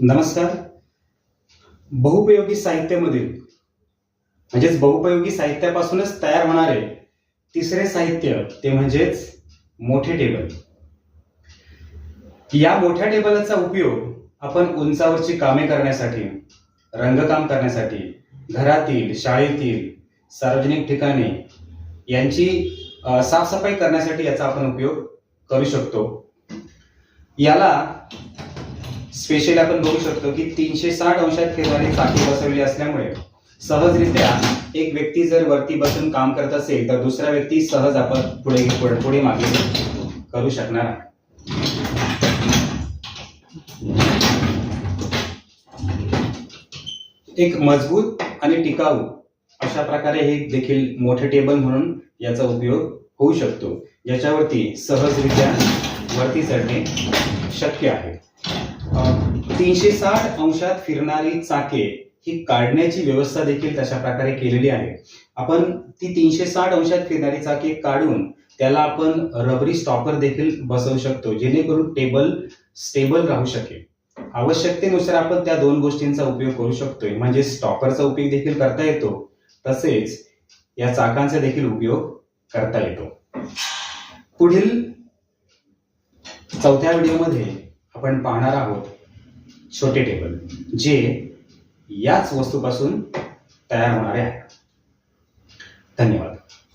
नमस्कार. बहुपयोगी साहित्यामधील म्हणजेच बहुपयोगी साहित्यापासूनच तयार होणारे तिसरे साहित्य ते म्हणजेच मोठे टेबल. या मोठ्या टेबलचा उपयोग आपण उंचावरची कामे करण्यासाठी रंगकाम करण्यासाठी घरातील शाळेतील सार्वजनिक ठिकाणी यांची साफसफाई करण्यासाठी याचा आपण उपयोग करू शकतो. याला स्पेशल आपण बघू शकतो की तीनशे साठ अंशात फिरणारी चाकी बसवली असल्यामुळे सहजरित्या एक व्यक्ती जर वरती बसून काम करत असेल तर दुसरा व्यक्ती सहज आपण पुढे पुढे मागे करू शकणार एक मजबूत आणि टिकाऊ अशा प्रकारे हे देखील मोठे टेबल म्हणून याचा उपयोग होऊ शकतो. ज्याच्यावरती सहजरित्या वरती चढणे शक्य आहे. तीनशे साठ अंशात फिरणारी चाके ही काढण्याची व्यवस्था देखील तशा प्रकारे केलेली आहे. आपण ती तीनशे साठ अंशात फिरणारी चाके काढून त्याला आपण रबरी स्टॉपर देखील बसवू शकतो जेणेकरून टेबल स्टेबल राहू शकेल. आवश्यकतेनुसार आपण त्या दोन गोष्टींचा उपयोग करू शकतोय. म्हणजे स्टॉपरचा उपयोग देखील करता येतो तसेच या चाकांचा देखील उपयोग करता येतो. पुढील चौथ्या व्हिडिओमध्ये आपण पाहणार आहोत छोटे टेबल जे याच वस्तूपासून तयार होणारे आहे धन्यवाद.